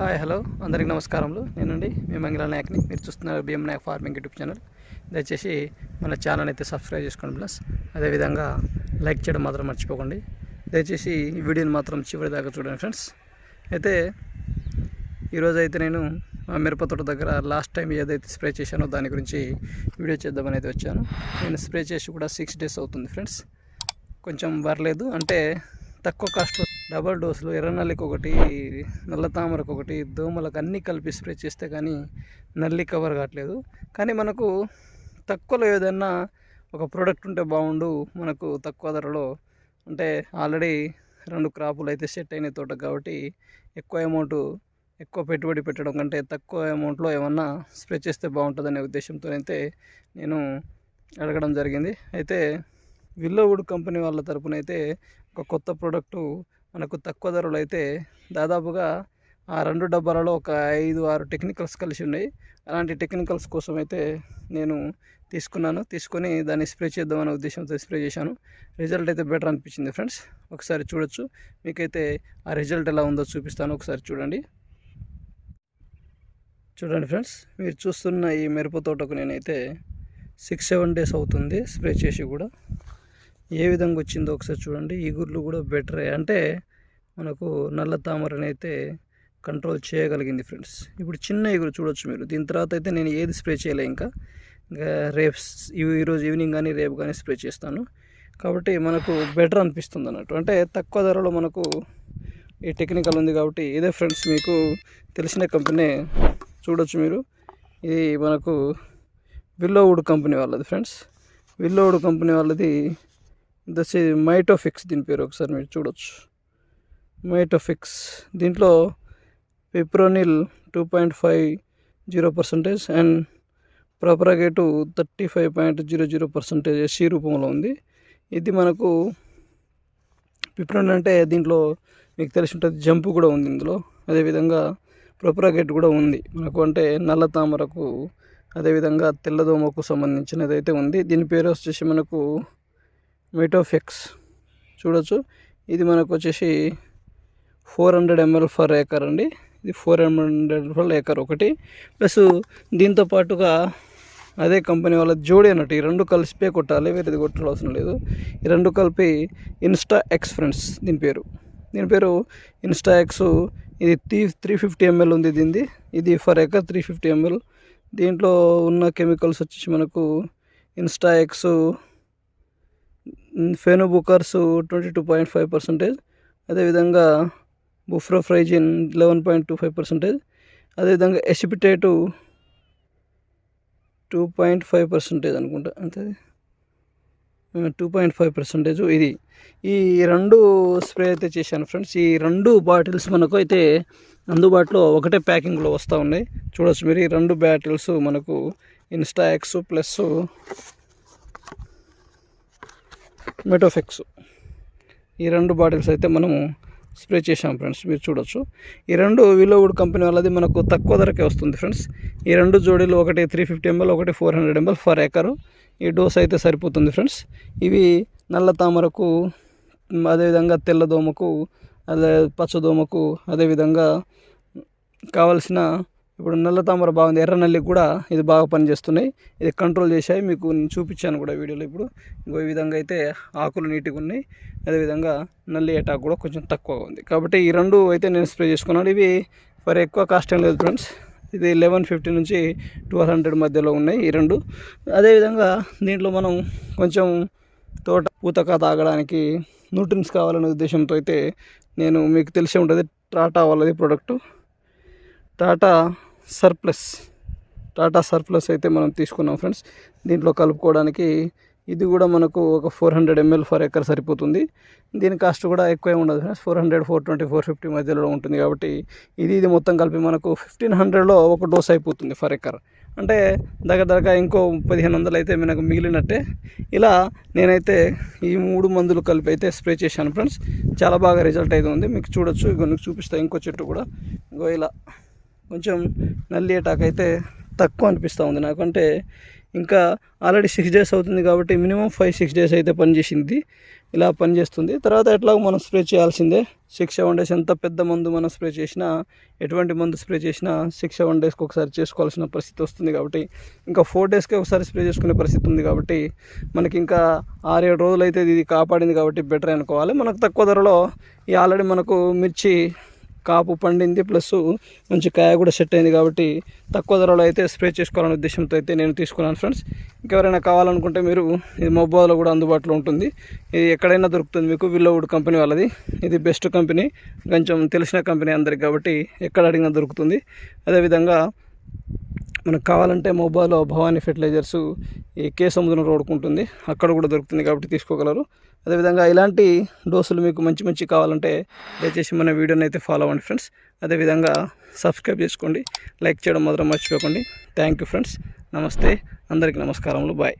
Hi hello. అందరికి నమస్కారములు. నేనండి మీ మంగళ నాయక్ని. మీరు చూస్తున్నారు BM Nayak farming YouTube channel. దయచేసి మన ఛానల్ అయితే సబ్స్క్రైబ్ చేసుకోండి ప్లస్ అదేవిధంగా లైక్ చేయడం మాత్రం మర్చిపోకండి. దయచేసి ఈ వీడియోని మాత్రం చివరి దాకా చూడండి ఫ్రెండ్స్. అయితే ఈరోజు అయితే నేను మా మిరపతోట దగ్గర లాస్ట్ టైం ఏదైతే స్ప్రే చేశానో దాని గురించి వీడియో చేద్దామని అయితే వచ్చాను. నేను స్ప్రే చేసి కూడా సిక్స్ డేస్ అవుతుంది ఫ్రెండ్స్. కొంచెం పర్లేదు అంటే తక్కువ కాస్ట్ డబల్ డోసులు ఎర్రనల్లికి ఒకటి నల్ల తామరకు ఒకటి దోమలకు అన్నీ కలిపి స్ప్రే చేస్తే కానీ నల్లి కవర్ కావట్లేదు. కానీ మనకు తక్కువలో ఏదైనా ఒక ప్రోడక్ట్ ఉంటే బాగుండు మనకు తక్కువ ధరలో అంటే ఆల్రెడీ రెండు క్రాపులు అయితే సెట్ అయిన తోట కాబట్టి ఎక్కువ అమౌంట్ ఎక్కువ పెట్టుబడి పెట్టడం కంటే తక్కువ అమౌంట్లో ఏమన్నా స్ప్రే చేస్తే బాగుంటుందనే ఉద్దేశంతో అయితే నేను అడగడం జరిగింది. అయితే విల్లోవుడ్ కంపెనీ వాళ్ళ తరపున అయితే ఒక కొత్త ప్రోడక్టు మనకు తక్కువ ధరలో అయితే దాదాపుగా ఆ రెండు డబ్బాలలో ఒక ఐదు ఆరు టెక్నికల్స్ కలిసి ఉన్నాయి అలాంటి టెక్నికల్స్ కోసం అయితే నేను తీసుకున్నాను. తీసుకొని దాన్ని స్ప్రే చేద్దామనే ఉద్దేశంతో స్ప్రే చేశాను. రిజల్ట్ అయితే బెటర్ అనిపించింది ఫ్రెండ్స్. ఒకసారి చూడొచ్చు. మీకైతే ఆ రిజల్ట్ ఎలా ఉందో చూపిస్తాను. ఒకసారి చూడండి. చూడండి ఫ్రెండ్స్ మీరు చూస్తున్న ఈ మిరప తోటకు నేనైతే సిక్స్ సెవెన్ డేస్ అవుతుంది స్ప్రే చేసి కూడా. ఏ విధంగా వచ్చిందో ఒకసారి చూడండి. ఈగుర్లు కూడా బెటరే అంటే మనకు నల్ల తామరని అయితే కంట్రోల్ చేయగలిగింది ఫ్రెండ్స్ ఇప్పుడు చిన్న ఎగురు చూడొచ్చు మీరు. దీని తర్వాత అయితే నేను ఏది స్ప్రే చేయలే ఇంకా. ఇంకా రేపు ఈరోజు ఈవినింగ్ కానీ రేపు కానీ స్ప్రే చేస్తాను. కాబట్టి మనకు బెటర్ అనిపిస్తుంది అన్నట్టు. అంటే తక్కువ ధరలో మనకు ఈ టెక్నికల్ ఉంది కాబట్టి ఇదే ఫ్రెండ్స్ మీకు తెలిసిన కంపెనీ చూడొచ్చు మీరు. ఇది మనకు విల్లోవుడ్ కంపెనీ వాళ్ళది ఫ్రెండ్స్ విల్లోవుడ్ కంపెనీ వాళ్ళది దస్ మైటోఫిక్స్ దీని పేరు ఒకసారి మీరు చూడొచ్చు. మైటోఫిక్స్ దీంట్లో fipronil two point five zero percentage and propargite thirty five point zero zero percentage SC రూపంలో ఉంది. ఇది మనకు పిప్రోనిల్ అంటే దీంట్లో మీకు తెలిసి ఉంటుంది జంపు కూడా ఉంది ఇందులో. అదేవిధంగా ప్రొపరగేట్ కూడా ఉంది. మనకు అంటే నల్ల తామరకు అదేవిధంగా తెల్లదోమకు సంబంధించినది అయితే ఉంది. దీని పేరు వచ్చేసి మనకు మెటోఫెక్స్ చూడొచ్చు. ఇది మనకు వచ్చేసి four hundred ml for acre అండి. ఇది ఫోర్ హండ్రెడ్ ఫర్ ఏకర్ ఒకటి. ప్లస్ దీంతో పాటుగా అదే కంపెనీ వాళ్ళ జోడి అన్నట్టు ఈ రెండు కలిసిపే కొట్టాలి. వేరేది కొట్టాల్సిన అవసరం లేదు. ఈ రెండు కలిపి ఇన్స్టా ఎక్స్ ఫ్రెండ్స్ దీని పేరు. దీని పేరు ఇన్స్టా ఎక్స్. ఇది త్రీ త్రీ ఫిఫ్టీ ఎంఎల్ ఉంది దీనిది. ఇది for acre three fifty ml. దీంట్లో ఉన్న కెమికల్స్ వచ్చేసి మనకు Insta X fenobucarb twenty two point five percentage. అదేవిధంగా buprofezin eleven point two five percentage. అదేవిధంగా ఎసిపిటేటు టూ పాయింట్ ఫైవ్ పర్సెంటేజ్ అనుకుంటా అంతే టూ పాయింట్ ఫైవ్ పర్సెంటేజ్ ఇది. ఈ రెండు స్ప్రే అయితే చేశాను ఫ్రెండ్స్. ఈ రెండు బాటిల్స్ మనకు అయితే అందుబాటులో ఒకటే ప్యాకింగ్లో వస్తూ ఉన్నాయి. చూడవచ్చు మీరు ఈ రెండు బాటిల్స్ మనకు ఇన్స్టా ఎక్స్ ప్లస్ మెటోఫెక్స్. ఈ రెండు బాటిల్స్ అయితే మనము స్ప్రే చేసాం ఫ్రెండ్స్ మీరు చూడొచ్చు. ఈ రెండు విలోవుడ్ కంపెనీ వాళ్ళది మనకు తక్కువ ధరకే వస్తుంది ఫ్రెండ్స్. ఈ రెండు జోడీలు ఒకటి త్రీ ఫిఫ్టీ ఎంఎల్ ఒకటి four hundred ml for acre ఈ డోస్ అయితే సరిపోతుంది ఫ్రెండ్స్. ఇవి నల్ల తామరకు అదేవిధంగా తెల్లదోమకు అదే పచ్చదోమకు అదేవిధంగా కావలసిన ఇప్పుడు నల్ల తామర బాగుంది ఎర్ర నల్లి కూడా ఇది బాగా పనిచేస్తున్నాయి. ఇది కంట్రోల్ చేశాయి. మీకు నేను చూపించాను కూడా వీడియోలో ఇప్పుడు. ఇంకో ఈ విధంగా అయితే ఆకులు నీట్గా ఉన్నాయి. అదేవిధంగా నల్లి అటాక్ కూడా కొంచెం తక్కువగా ఉంది. కాబట్టి ఈ రెండు అయితే నేను స్ప్రే చేసుకున్నాను. ఇవి ఫర్ ఎక్కువ కాస్ట్ ఏం లేదు ఫ్రెండ్స్ ఇది లెవెన్ ఫిఫ్టీ నుంచి ట్వెల్వ్ హండ్రెడ్ మధ్యలో ఉన్నాయి ఈ రెండు. అదేవిధంగా దీంట్లో మనం కొంచెం తోట పూతక తాగడానికి న్యూట్రిన్స్ కావాలనే ఉద్దేశంతో అయితే నేను మీకు తెలిసే ఉంటుంది. టాటా వాళ్ళది product Tata Surplus. Tata Surplus అయితే మనం తీసుకున్నాం ఫ్రెండ్స్. దీంట్లో కలుపుకోవడానికి ఇది కూడా మనకు ఒక four hundred ml for acre సరిపోతుంది. దీని కాస్ట్ కూడా ఎక్కువే ఉండదు friends. Four hundred four twenty four fifty మధ్యలో ఉంటుంది కాబట్టి ఇది ఇది మొత్తం కలిపి మనకు ఫిఫ్టీన్ హండ్రెడ్లో ఒక డోస్ అయిపోతుంది ఫర్ ఎకర్. అంటే దగ్గర దగ్గర ఇంకో పదిహేను వందలు అయితే మనకు మిగిలినట్టే. ఇలా నేనైతే ఈ మూడు మందులు కలిపి అయితే స్ప్రే చేశాను ఫ్రెండ్స్. చాలా బాగా రిజల్ట్ అయితే ఉంది. మీకు చూడొచ్చు ఇగో మీకు చూపిస్తాను ఇంకో చెట్టు కూడా. ఇంకో ఇలా. కొంచెం నల్లి అటాక్ అయితే తక్కువ అనిపిస్తూ ఉంది నాకు అంటే ఇంకా ఆల్రెడీ సిక్స్ డేస్ అవుతుంది కాబట్టి మినిమం ఫైవ్ సిక్స్ డేస్ అయితే పనిచేసింది ఇలా పనిచేస్తుంది తర్వాత ఎట్లాగో మనం స్ప్రే చేయాల్సిందే. సిక్స్ సెవెన్ డేస్ ఎంత పెద్ద మందు మనం స్ప్రే చేసినా ఎటువంటి మందు స్ప్రే చేసినా సిక్స్ సెవెన్ డేస్కి ఒకసారి చేసుకోవాల్సిన పరిస్థితి వస్తుంది కాబట్టి. ఇంకా ఫోర్ డేస్కి ఒకసారి స్ప్రే చేసుకునే పరిస్థితి ఉంది కాబట్టి మనకి ఇంకా ఆరేడు రోజులు అయితే ఇది కాపాడింది కాబట్టి బెటర్ అనుకోవాలి. మనకు తక్కువ ధరలో ఈ ఆల్రెడీ మనకు మిర్చి కాపు పండింది ప్లస్ మంచి కాయ కూడా సెట్ అయింది కాబట్టి తక్కువ ధరలో అయితే స్ప్రే చేసుకోవాలనే ఉద్దేశంతో అయితే నేను తీసుకున్నాను ఫ్రెండ్స్. ఇంకెవరైనా కావాలనుకుంటే మీరు ఇది మొబైల్లో కూడా అందుబాటులో ఉంటుంది. ఇది ఎక్కడైనా దొరుకుతుంది మీకు విల్లోవుడ్ కంపెనీ వాళ్ళది. ఇది బెస్ట్ కంపెనీ. కొంచెం తెలిసిన కంపెనీ అందరికి కాబట్టి ఎక్కడ అడిగినా దొరుకుతుంది. అదేవిధంగా మనకు కావాలంటే మొబైల్ భవానీ ఫెర్టిలైజర్స్ ఈ కే సముద్రం రోడ్కు ఉంటుంది. అక్కడ కూడా దొరుకుతుంది కాబట్టి తీసుకోగలరు. అదేవిధంగా ఇలాంటి డోసులు మీకు మంచి మంచి కావాలంటే దయచేసి మన వీడియోని అయితే ఫాలో అవ్వండి ఫ్రెండ్స్. అదేవిధంగా సబ్స్క్రైబ్ చేసుకోండి. లైక్ చేయడం మాత్రం మర్చిపోకండి. Thank you friends. నమస్తే. అందరికీ నమస్కారములు. బాయ్.